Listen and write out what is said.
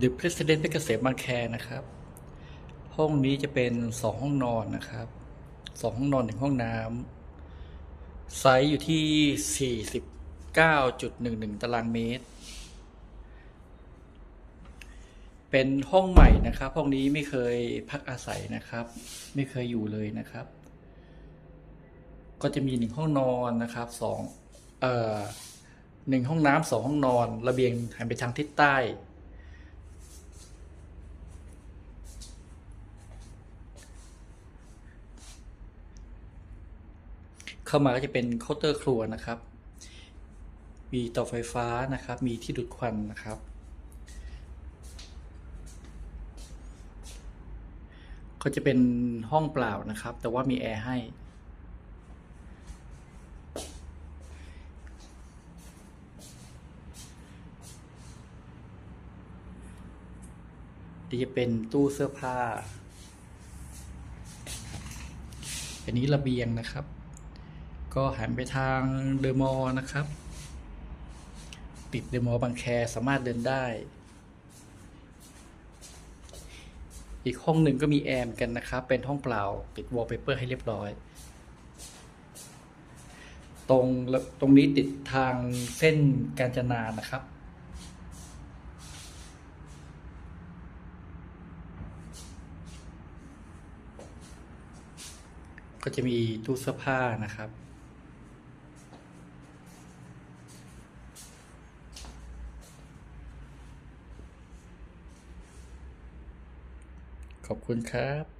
The President เพชรเกษมบางแคนะครับ ห้องนี้จะเป็นสองห้องนอนนะครับสองห้องนอนหนึ่งห้องน้ำไซส์อยู่ที่ 49.11 ตารางเมตร เป็นห้องใหม่นะครับ ห้องนี้ไม่เคยพักอาศัยนะครับ ไม่เคยอยู่เลยนะครับ ก็จะมีหนึ่งห้องนอนนะครับสองเอ่อหนึ่งห้องน้ำสองห้องนอน ระเบียงหันไปทางทิศใต้ เข้ามาก็จะเป็นเคาน์เตอร์ครัวนะครับ มีเตาไฟฟ้านะครับ มีที่ดูดควันนะครับ ก็จะเป็นห้องเปล่านะครับ แต่ว่ามีแอร์ให้จะเป็นตู้เสื้อผ้า อันนี้ระเบียงนะครับ ก็หันไปทางเดอะมอลนะครับ ติดเดอะมอลบางแคสามารถเดินได้ อีกห้องหนึ่งก็มีแอมกันนะครับ เป็นห้องเปล่า ติดวอลเปเปอร์ให้เรียบร้อย ตรงตรงนี้ติดทางเส้นกาญจนานะครับก็จะมีตู้เสื้อผ้านะครับ ขอบคุณครับ